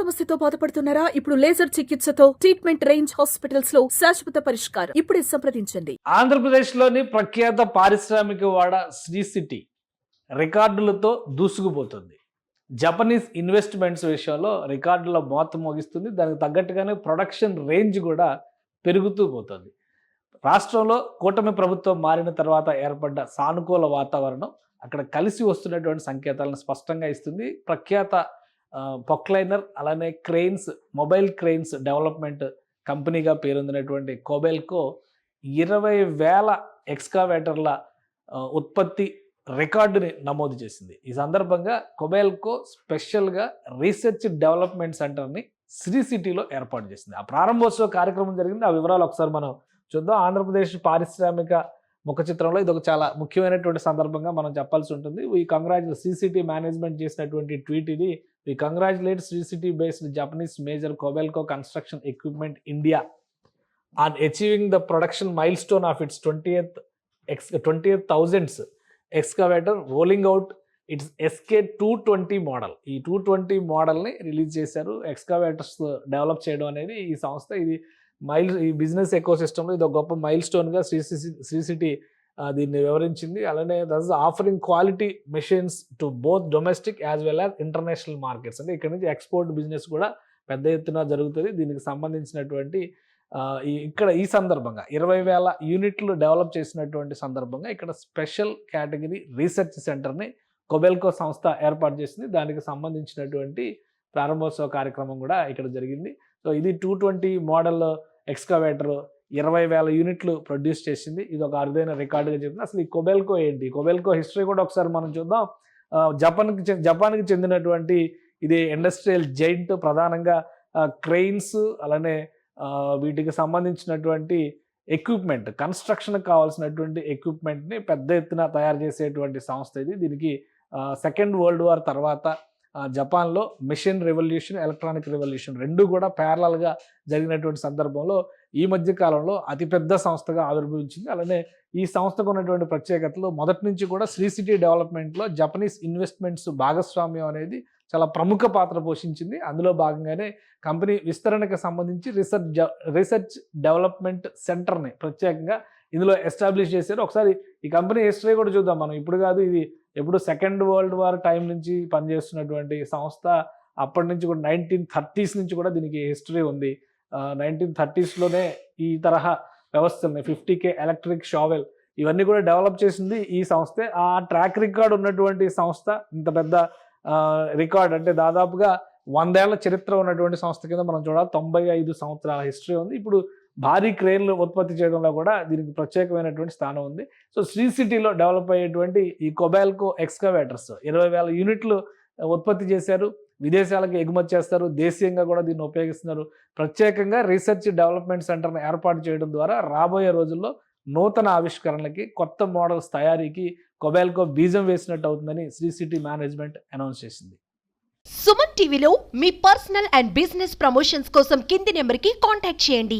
సమస్యతో బాధపడుతున్నారా? ఇప్పుడు లేజర్ చికిత్సతో ట్రీట్మెంట్ రేంజ్ హాస్పిటల్స్లో శాశ్వత పరిష్కారం ఇప్పుడే సంప్రదించండి. ఆంధ్రప్రదేశ్లోని ప్రఖ్యాత పారిశ్రామిక వాడ శ్రీ సిటీ రికార్డులతో దూసుకుపోతుంది. జపనీస్ ఇన్వెస్ట్మెంట్స్ విషయంలో రికార్డుల మోత మోగిస్తుంది. దానికి తగ్గట్టుగానే ప్రొడక్షన్ రేంజ్ కూడా పెరుగుతూ పోతుంది. రాష్ట్రంలో కూటమి ప్రభుత్వం మారిన తర్వాత ఏర్పడ్డ సానుకూల వాతావరణం అక్కడ కలిసి వస్తున్నటువంటి సంకేతాలను స్పష్టంగా ఇస్తుంది. ప్రఖ్యాత పొక్లైనర్ అలానే క్రెయిన్స్ మొబైల్ క్రెయిన్స్ డెవలప్మెంట్ కంపెనీగా పేరొందినటువంటి కోబెల్కో ఇరవై వేల ఎక్స్కావేటర్ల ఉత్పత్తి రికార్డుని నమోదు చేసింది. ఈ సందర్భంగా కొబెల్కో స్పెషల్గా రీసెర్చ్ డెవలప్మెంట్ సెంటర్ని శ్రీ సిటీలో ఏర్పాటు చేసింది. ఆ ప్రారంభోత్సవ కార్యక్రమం జరిగింది. ఆ వివరాలు ఒకసారి మనం చూద్దాం. ఆంధ్రప్రదేశ్ పారిశ్రామిక ముఖ చిత్రంలో ఇది ఒక చాలా ముఖ్యమైనటువంటి సందర్భంగా మనం చెప్పాల్సి ఉంటుంది. ఈ కంగ్రాచులేట్ సిసిటీ మేనేజ్మెంట్ చేసినటువంటి ట్వీట్ ఇది. We congratulate Sri City based Japanese major Kobelco construction equipment India on achieving the production milestone of its twenty eighth x twenty eighth thousands excavator rolling out its SK two twenty model ఈ two twenty మోడల్ని release చేశారు. Excavators develop చేయడం అనేది ఈ సంస్థ ఇది mile ఈ business echo సిస్టమ్లో ఇది ఒక గొప్ప మైల్ స్టోన్గా శ్రీ శ్రీ సిటీ దీన్ని వివరించింది. అలానే thus offering quality machines to both domestic as well as international markets అంటే ఇక్కడ నుంచి ఎక్స్పోర్ట్ బిజినెస్ కూడా పెద్ద ఎత్తున జరుగుతుంది. దీనికి సంబంధించినటువంటి ఈ- ఇక్కడ ఈ సందర్భంగా ఇరవై వేల యూనిట్లు డెవలప్ చేసినటువంటి సందర్భంగా ఇక్కడ స్పెషల్ కేటగిరీ రీసెర్చ్ సెంటర్ని కొబెల్కో సంస్థ ఏర్పాటు చేసింది. దానికి సంబంధించినటువంటి ప్రారంభోత్సవ కార్యక్రమం కూడా ఇక్కడ జరిగింది. సో ఇది టూ ట్వంటీ మోడల్ ఎక్స్కవేటర్ ఇరవై వేల యూనిట్లు ప్రొడ్యూస్ చేసింది. ఇది ఒక అరుదైన రికార్డుగా చెప్తుంది. అసలు ఈ కొబెల్కో ఏంటి? కొబెల్కో హిస్టరీ కూడా ఒకసారి మనం చూద్దాం. జపాన్కి చె- జపాన్కి చెందినటువంటి ఇది ఇండస్ట్రియల్ జైంట్ ప్రధానంగా క్రెయిన్స్ అలానే వీటికి సంబంధించినటువంటి ఎక్విప్మెంట్ కన్స్ట్రక్షన్కి కావాల్సినటువంటి ఎక్విప్మెంట్ని పెద్ద ఎత్తున తయారు చేసేటువంటి సంస్థ ఇది. దీనికి సెకండ్ వరల్డ్ వార్ తర్వాత జపాన్లో మిషన్ రెవల్యూషన్ ఎలక్ట్రానిక్ రెవల్యూషన్ రెండు కూడా ప్యారలల్గా జరిగినటువంటి సందర్భంలో ఈ మధ్య కాలంలో అతిపెద్ద సంస్థగా ఆవిర్భవించింది. అలానే ఈ సంస్థకు ఉన్నటువంటి ప్రత్యేకతలు మొదటి నుంచి కూడా శ్రీ సిటీ డెవలప్మెంట్లో జపనీస్ ఇన్వెస్ట్మెంట్స్ భాగస్వామ్యం అనేది చాలా ప్రముఖ పాత్ర పోషించింది. అందులో భాగంగానే కంపెనీ విస్తరణకు సంబంధించి రీసెర్చ్ జ- రీసెర్చ్ డెవలప్మెంట్ సెంటర్ని ప్రత్యేకంగా ఇందులో ఎస్టాబ్లిష్ చేశారు. ఒకసారి ఈ కంపెనీ హిస్టరీ కూడా చూద్దాం మనం. ఇప్పుడు కాదు ఇది ఎప్పుడు సెకండ్ వరల్డ్ వార్ టైం నుంచి పనిచేస్తున్నటువంటి సంస్థ అప్పటి నుంచి కూడా నైన్టీన్ థర్టీస్ నుంచి కూడా దీనికి హిస్టరీ ఉంది. నైన్టీన్ థర్టీస్లోనే ఈ తరహా వ్యవస్థల్ని ఫిఫ్టీ కే ఎలక్ట్రిక్ షావెల్ ఇవన్నీ కూడా డెవలప్ చేసింది ఈ సంస్థే. ఆ ట్రాక్ రికార్డ్ ఉన్నటువంటి సంస్థ ఇంత పెద్ద రికార్డ్ అంటే దాదాపుగా వందేళ్ళ చరిత్ర ఉన్నటువంటి సంస్థ కింద మనం చూడాలి. తొంభై ఐదు సంవత్సరాల హిస్టరీ ఉంది. ఇప్పుడు భారీ క్రెయిన్లు ఉత్పత్తి చేయడంలో కూడా దీనికి ప్రత్యేకమైనటువంటి స్థానం ఉంది. సో శ్రీ సిటీలో డెవలప్ అయ్యేటువంటి ఈ కొబాల్కో ఎక్స్కవేటర్స్ ఇరవై వేల యూనిట్లు ఉత్పత్తి చేశారు. విదేశాలకు ఎగుమతి చేస్తారు. దేశీయంగా కూడా దీన్ని ఉపయోగిస్తున్నారు. ప్రత్యేకంగా రీసెర్చ్ డెవలప్మెంట్ సెంటర్ను ఏర్పాటు చేయడం ద్వారా రాబోయే రోజుల్లో నూతన ఆవిష్కరణలకి కొత్త మోడల్స్ తయారీకి కొబాల్కో బీజం వేసినట్టు అవుతుందని శ్రీ సిటీ మేనేజ్మెంట్ అనౌన్స్ చేసింది. సుమన్ టీవీలో మీ పర్సనల్ అండ్ బిజినెస్ ప్రమోషన్స్ కోసం కింది నెంబర్కి కాంటాక్ట్ చేయండి.